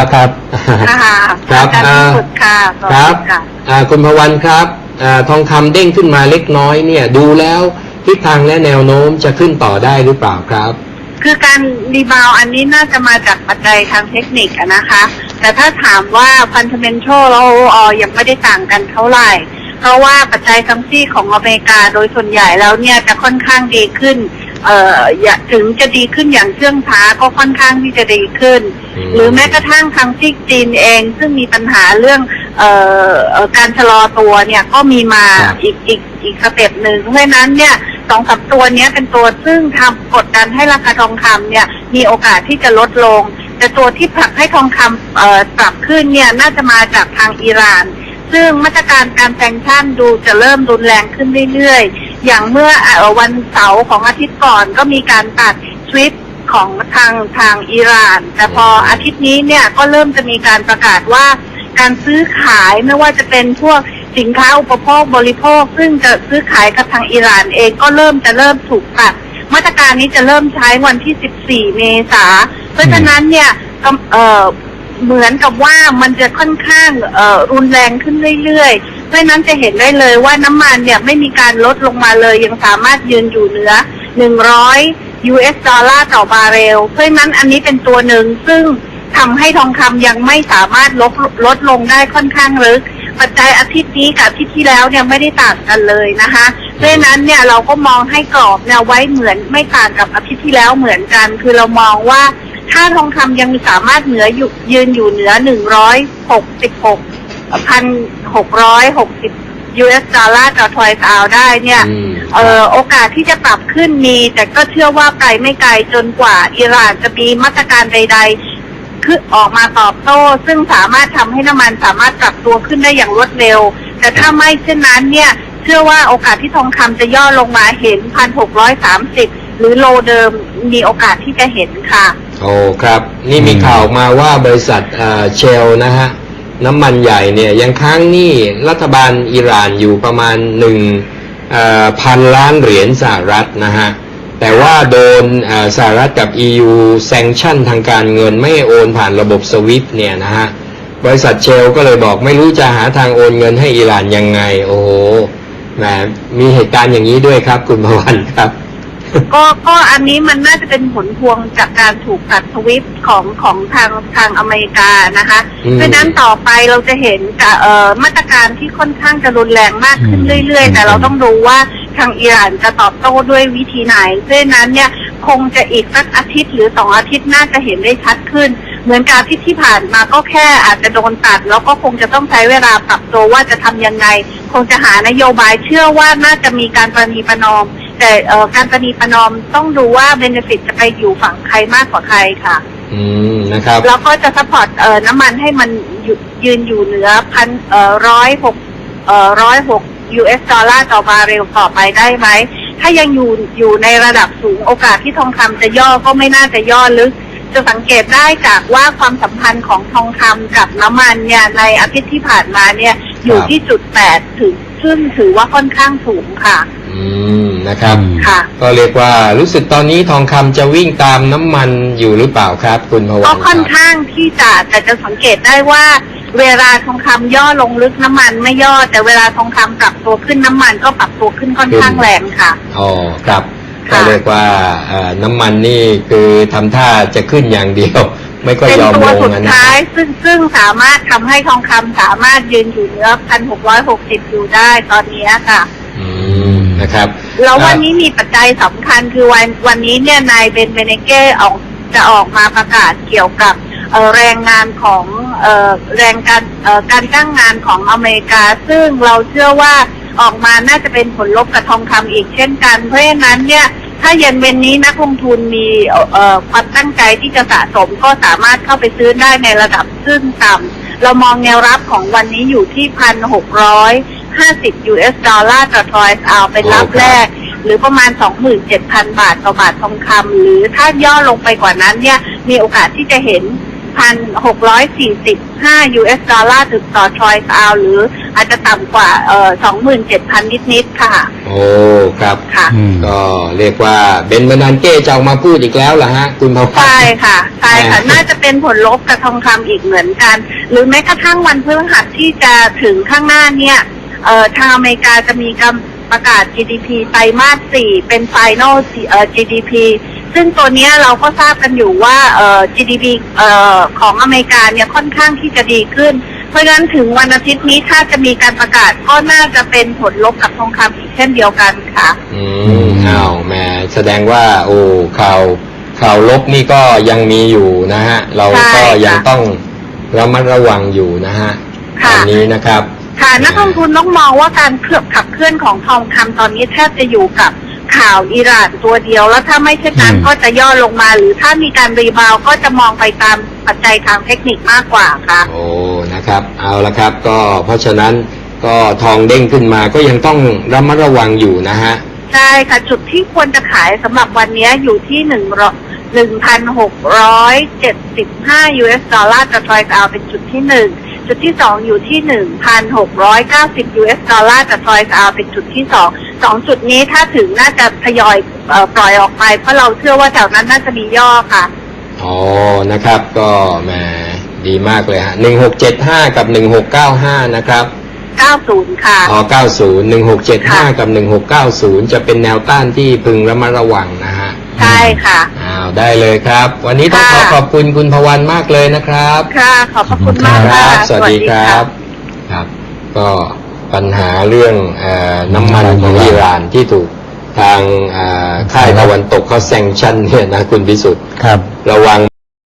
แล้วครับค่ะครับอาจารย์พิสุทธิ์ค่ะสวัสครับดีค่ะอ่าคุณพวันครับอาทองคำเด้งขึ้นมาเล็กน้อยเนี่ย ดูแล้วทิศทางและแนวโน้มจะขึ้นต่อได้หรือเปล่าครับ คือการรีบาวด์อันนี้น่าจะมาจากปัจจัยทางเทคนิคอะนะคะ แต่ถ้าถามว่าฟันเ m เ n น a l เราเอ่อยังไม่ได้ต่างกันเท่าไหร่ เพราะว่าปัจจัยทั้งที่ของอเมริกาโดยส่วนใหญ่แล้วเนี่ยจะค่อนข้างดีขึ้น เอ่ออย่าถึงจะดีขึ้นอย่างเชื่องช้าก็ค่อนข้างที่จะดีขึ้น อืม หรือแม้กระทั่งทางที่จีนเอง ซึ่งมีปัญหาเรื่องเอ่อเอ่อการชะลอตัวเนี่ยก็มีมาครับ อีกอีกอีกสเต็ปหนึ่งเพราะฉะนั้นเนี่ยสองสามตัวเนี้ยเป็นตัวซึ่งทำกดดันให้ราคาทองคำเนี่ยมีโอกาสที่จะลดลง แต่ตัวที่ผลักให้ทองคำเอ่อปรับขึ้นเนี่ยน่าจะมาจากทางอิหร่าน ซึ่งมาตรการการแซงชั่นดูจะเริ่มรุนแรงขึ้นเรื่อยๆ อย่างเมื่ออวันเสาร์ของอาทิตย์ก่อนก็มีการตัดทริปของทางทางอิหร่าน แต่พออาทิตย์นี้เนี่ยก็เริ่มจะมีการประกาศว่าการซื้อขายไม่ว่าจะเป็นพวกสินค้าอุปโภคบริโภค ซึ่งจะซื้อขายกับทางอิหร่านเองก็เริ่มจะเริ่มถูกตัดมาตรการนี้จะเริ่มใช้วันที่ 14 เมษา เพราะฉะนั้นเนี่ยเเหมือนกับว่ามันจะค่อนข้างรุนแรงขึ้นเรื่อยๆ เพราะนั้นจะเห็นได้เลยว่าน้ำมันเนี่ยไม่มีการลดลงมาเลย ยังสามารถยืนอยู่เหนือ 100 US ดอลลาร์ต่อบาร์เรล เพราะนั้นอันนี้เป็นตัวหนึ่งซึ่งทำให้ทองคำยังไม่สามารถลดลดลงได้ค่อนข้างลึก ปัจจัยอาทิตย์นี้กับอาทิตย์ที่แล้วเนี่ยไม่ได้ต่างกันเลยนะคะเพราะฉะนั้นเนี่ยเราก็มองให้กรอบเนี่ยไว้เหมือนไม่ต่างกับอาทิตย์ที่แล้วเหมือนกัน คือเรามองว่าถ้าทองคำยังสามารถเหนืออยู่ยืนอยู่เหนือ 166 พันหกร้อยหกสิบ US ดอลลาร์ต่อทอยส์อาวได้เนี่ยอืม เอ่อโอกาสที่จะปรับขึ้นมี แต่ก็เชื่อว่าไกลไม่ไกลจนกว่าอิหร่านจะมีมาตรการใด ๆ คือออกมาตอบโต้ ซึ่งสามารถทำให้น้ำมันสามารถปรับตัวขึ้นได้อย่างรวดเร็ว แต่ถ้าไม่เช่นนั้นเนี่ย เชื่อว่าโอกาสที่ทองคำจะย่อลงมาเห็นพันหกร้อยสามสิบหรือโลเดิมมีโอกาสที่จะเห็นค่ะ โอ้ครับ นี่มีข่าวมาว่าบริษัทเชลนะฮะ น้ำมันใหญ่เนี่ยยังค้างหนี้รัฐบาลอิหร่านอยู่ประมาณหนึ่งพันล้านเหรียญสหรัฐนะฮะ แต่ว่าโดนสหรัฐกับ EU แซงชั่นทางการเงินไม่ให้โอนผ่านระบบสวิฟเนี่ยนะฮะ บริษัทเชลก็เลยบอกไม่รู้จะหาทางโอนเงินให้อิหร่านยังไง โอ้โหแหมมีเหตุการณ์อย่างนี้ด้วยครับคุณพวันครับ ก็ก็อันนี้มันน่าจะเป็นผลพวงจากการถูกตัดสวิฟต์ของของทางทางอเมริกานะคะ อืม เพราะฉะนั้นต่อไปเราจะเห็นกับเอ่อมาตรการที่ค่อนข้างจะรุนแรงมากขึ้นอืมเรื่อยอืๆมแต่เราต้องดูว่าทางอิหร่านจะตอบโต้ด้วยวิธีไหนเพราะฉะนั้นเนี่ยคงจะอีกสักอาทิตย์หรือสองอาทิตย์น่าจะเห็นได้ชัดขึ้น เหมือนกับอาทิตย์ที่ผ่านมาก็แค่อาจจะโดนตัด แล้วก็คงจะต้องใช้เวลาปรับตัวว่าจะทำยังไง คงจะหานโยบายเชื่อว่าน่าจะมีการประนีประนอม แต่เอ่อการประนีประนอมต้องดูว่าเบนฟิตจะไปอยู่ฝั่งใครมากกว่าใครค่ะ อืมนะครับ แล้วก็จะซัพพอร์ตเอ่อน้ำมันให้มันอยู่ยืนอยู่เหนือพันเอ่อร้อยหกเอ่อร้อยหก US ดอลลาร์ต่อบาร์เรลต่อไปได้ไหม ถ้ายังอยู่อยู่ในระดับสูงโอกาสที่ทองคำจะย่อก็ไม่น่าจะย่อลึก จะสังเกตได้จากว่าความสัมพันธ์ของทองคำกับน้ำมันเนี่ยในอาทิตย์ที่ผ่านมาเนี่ยอยู่ครับที่จุดแปดถึงซึ่งถือว่าค่อนข้างสูงค่ะ อืมนะครับอืมค่ะ ก็เรียกว่ารู้สึกตอนนี้ทองคำจะวิ่งตามน้ำมันอยู่หรือเปล่าครับ คุณพวันก็ค่อนรับข้างที่จะแต่จะสังเกตได้ว่า เวลาทองคำย่อลงลึกน้ำมันไม่ย่อ แต่เวลาทองคำปรับตัวขึ้นน้ำมันก็ปรับตัวขึ้นค่อนข้างแรงค่ะ อ๋อครับค่ะก็เรียกว่าเอ่อน้ำมันนี่คือทำท่าจะขึ้นอย่างเดียว ไม่ก็เป็นยอมตัวลงสุดอะนะท้าย ซึ่งซึ่งสามารถทำให้ทองคำสามารถยืนอยู่เหนือพันหกร้อยหกสิบอยู่ได้ตอนนี้ค่ะ อืม นะครับแล้ววันนี้มีปัจจัยสำคัญคือวันวันนี้เนี่ยนายเบนเบเนเก้ออกจะออกมาประกาศเกี่ยวกับแรงงานของอแรงการการจ้างงานของอเมริกา ซึ่งเราเชื่อว่าออกมาน่าจะเป็นผลลบกับทองคำอีกเช่นกัน เพราะฉะนั้นเนี่ยถ้าเย็นเวนนี้นักลงทุนมีความตั้งใจที่จะสะสมก็สามารถเข้าไปซื้อได้ในระดับซึ่งต่ำเรามองแนวรับของวันนี้อยู่ที่พันหกร้อย ห้าสิบ US ดอลลาร์ต่อทอยส์เอาเป็นรับแรก หรือประมาณ 27,000 บาทต่อบาททองคำหรือถ้าย่อลงไปกว่านั้นเนี่ยมีโอกาสที่จะเห็น 1,645 US ดอลลาร์ถึงต่อทรอยส์เอาหรืออาจจะต่ำกว่าเอ่อ27,000 นิดๆค่ะ โอ้ครับ ค่ะ อืม ก็เรียกว่าเบนเบอร์นันเก้จะออกมาพูดอีกแล้วเหรอฮะ คุณพาใช่พัฒน์ค่ะใช่ค่ะแหม่น่าจะเป็นผลลบกับทองคำอีกเหมือนกัน หรือแม้กระทั่งวันพฤหัสที่จะถึงข้างหน้าเนี่ย เอ่อทางอเมริกาจะมีการประกาศ GDP ไตรมาสสี่เป็น Final เอ่อ GDP ซึ่งตัวเนี้ยเราก็ทราบกันอยู่ว่าเอ่อ GDP เอ่อของอเมริกาเนี่ยค่อนข้างที่จะดีขึ้น เพราะฉะนั้นถึงวันอาทิตย์นี้ถ้าจะมีการประกาศก็น่าจะเป็นผลลบกับทองคำอีกเช่นเดียวกันค่ะ อืมอ้าวแหมแสดงว่า โอ้ข่าวข่าวลบนี่ก็ยังมีอยู่นะฮะ เราใช่ก็ค่ะยังต้องระมัดระวังอยู่นะฮะตค่ะ อนนี้นะครับ ค่ะนักลงทุนต้องมองว่าการเคลือบขับเคลื่อนของทองคำตอนนี้แทบจะอยู่กับข่าวอิหร่านตัวเดียว แล้วถ้าไม่เช่นนั้นอืมก็จะย่อลงมา หรือถ้ามีการรีบาวด์ก็จะมองไปตามปัจจัยทางเทคนิคมากกว่าค่ะโอ้นะครับ เอาละครับ ก็เพราะฉะนั้นก็ทองเด้งขึ้นมาก็ยังต้องระมัดระวังอยู่นะฮะใช่ค่ะจุดที่ควรจะขายสำหรับวันนี้อยู่ที่หนึ่งหนึ่งพันหกร้อยเจ็ดสิบห้า US ดอลลาร์ต่อทรอยส์เอาเป็นจุดที่หนึ่ง จุดที่สองอยู่ที่หนึ่งพันหกร้อยเก้าสิบ US ดอลลาร์ต่อทรอยส์เอาเป็นจุดที่สองสองจุดนี้ถ้าถึงน่าจะทยอยเอ่อปล่อยออกไป เพราะเราเชื่อว่าแถวนั้นน่าจะมีย่อค่ะอ๋อนะครับก็แหมดีมากเลยฮะหนึ่งหกเจ็ดห้ากับหนึ่งหกเก้าห้านะครับ90ค่ะอ๋อเก้าศูนย์หนึ่งหกเจ็ดห้าค่ะกับหนึ่งหกเก้าศูนย์จะเป็นแนวต้านที่พึงระมัดระวังนะฮะ ใช่ค่ะ อ้าวได้เลยครับ วันนี้ต้องขอค่ะ ขอบคุณคุณพวันมากเลยนะครับ ค่ะ ขอบพระคุณมากคค่ะรับสวัสดีครับ ครับ ก็ปัญหาเรื่องเออน้ำมันของอิหร่านที่ถูกทางเอ่อค่ายตะวันตกเขาแซงชั่นเนี่ยนะคุณพิสุทธิ์ครับ ระวัง